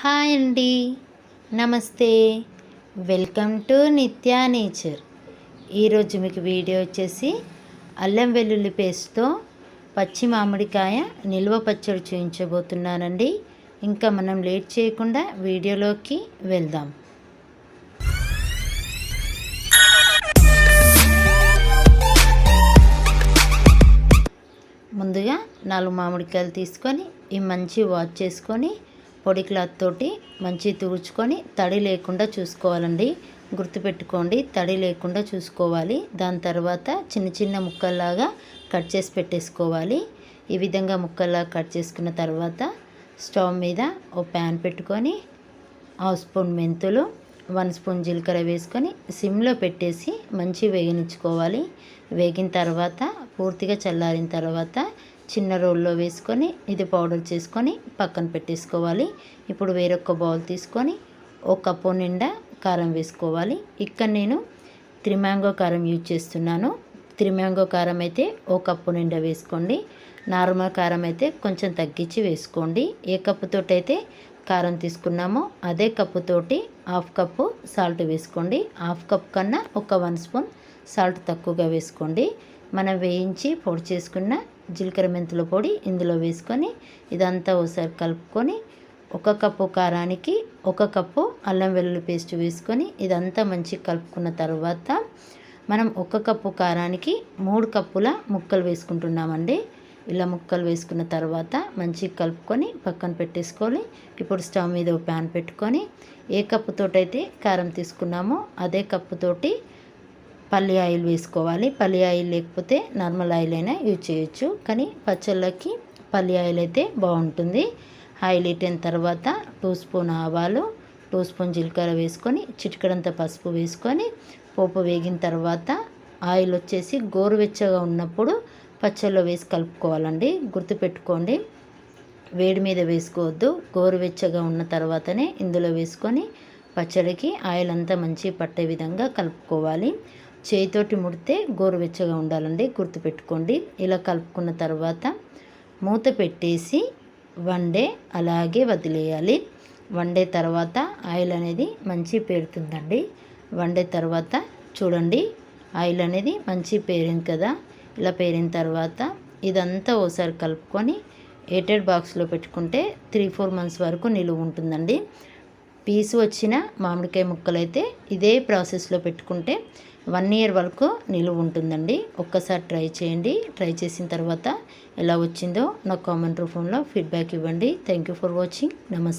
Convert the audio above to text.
Hi అండి. Namaste. Welcome to Nitya nature. ఈరోజు మీకు వీడియో వచ్చేసి అల్లం వెల్లుల్లి పేస్ట్తో పచ్చి మామిడికాయ నిల్వ పచ్చడి చూపించబోతున్నానండి ఇంకా మనం లేట్ చేయకుండా వీడియోలోకి వెళ్దాం. ముందుగా నాలుగు మామిడికాయలు తీసుకొని ఈ మంచి వాష్ చేసుకొని పొడి క్లాత్ తోటి మంచి తుడుచుకొని తడి లేకుండా చూసుకోవాలండి. గుర్తుపెట్టుకోండి తడి లేకుండా చూసుకోవాలి. దాని తర్వాత చిన్న చిన్న ముక్కల్లాగా కట్ చేసి పెట్టేసుకోవాలి. ఈ విధంగా ముక్కల్లా కట్ చేసుకున్న తర్వాత స్టవ్ మీద ఓ ప్యాన్ పెట్టుకొని హాఫ్ స్పూన్ మెంతులు వన్ స్పూన్ జీలకర్ర వేసుకొని సిమ్లో పెట్టేసి మంచి వేగనిచ్చుకోవాలి. వేగిన తర్వాత పూర్తిగా చల్లారిన తర్వాత చిన్న రోల్లో వేసుకొని ఇది పౌడర్ చేసుకొని పక్కన పెట్టేసుకోవాలి. ఇప్పుడు వేరొక బౌల్ తీసుకొని ఒక కప్పు నిండా కారం వేసుకోవాలి. ఇక్కడ నేను త్రిమాంగో కారం యూజ్ చేస్తున్నాను. త్రిమాంగో కారం అయితే ఒక కప్పు నిండా వేసుకోండి. నార్మల్ కారం అయితే కొంచెం తగ్గించి వేసుకోండి. ఏ కప్పుతోటి అయితే కారం తీసుకున్నామో అదే కప్పుతోటి హాఫ్ కప్పు సాల్ట్ వేసుకోండి. హాఫ్ కప్ కన్నా ఒక వన్ స్పూన్ సాల్ట్ తక్కువగా వేసుకోండి. మనం వేయించి పొడి చేసుకున్న జీలకర్ర మెంతుల పొడి ఇందులో వేసుకొని ఇదంతా ఒకసారి కలుపుకొని ఒక కప్పు కారానికి ఒక కప్పు అల్లం వెల్లుల్లి పేస్ట్ వేసుకొని ఇదంతా మంచిగా కలుపుకున్న తర్వాత మనం ఒక కప్పు కారానికి మూడు కప్పుల ముక్కలు వేసుకుంటున్నామండి. ఇలా ముక్కలు వేసుకున్న తర్వాత మంచిగా కలుపుకొని పక్కన పెట్టేసుకోవాలి ఇప్పుడు స్టవ్ మీద ఒక ప్యాన్ పెట్టుకొని ఏ కప్పుతోటైతే కారం తీసుకున్నామో అదే కప్పుతోటి పల్లి ఆయిల్ వేసుకోవాలి. పల్లి ఆయిల్ లేకపోతే నార్మల్ ఆయిల్ అయినా యూజ్ చేయొచ్చు. కానీ పచ్చళ్ళకి పల్లి ఆయిల్ అయితే బాగుంటుంది. ఆయిల్ ఇట్టిన తర్వాత టూ స్పూన్ ఆవాలు టూ స్పూన్ జీలకర్ర వేసుకొని చిటికడంత పసుపు వేసుకొని పోపు వేగిన తర్వాత ఆయిల్ వచ్చేసి గోరువెచ్చగా ఉన్నప్పుడు పచ్చళ్ళలో వేసి కలుపుకోవాలండి. గుర్తుపెట్టుకోండి. వేడి మీద వేసుకోవద్దు. గోరువెచ్చగా ఉన్న తర్వాతనే ఇందులో వేసుకొని పచ్చడికి ఆయిల్ అంతా మంచి పట్టే విధంగా కలుపుకోవాలి. చేయితోటి ముడితే గోరువెచ్చగా ఉండాలండి. గుర్తుపెట్టుకోండి. ఇలా కలుపుకున్న తర్వాత మూత పెట్టేసి వండే అలాగే వదిలేయాలి. వండే తర్వాత ఆయిల్ అనేది మంచి పేరుతుందండి. వండే తర్వాత చూడండి. ఆయిల్ అనేది మంచి పేరింది కదా. ఇలా పేరిన తర్వాత ఇదంతా ఓసారి కలుపుకొని ఎయిటెడ్ బాక్స్లో పెట్టుకుంటే త్రీ ఫోర్ మంత్స్ వరకు నిలువ ఉంటుందండి. పీసు వచ్చిన మామిడికాయ ముక్కలైతే ఇదే ప్రాసెస్లో పెట్టుకుంటే వన్ ఇయర్ వరకు నిలువ ఉంటుందండి. ఒక్కసారి ట్రై చేయండి. ట్రై చేసిన తర్వాత ఎలా వచ్చిందో నాకు కామెంట్ రూపంలో ఫీడ్బ్యాక్ ఇవ్వండి. థ్యాంక్ యూ ఫర్ వాచింగ్ నమస్తే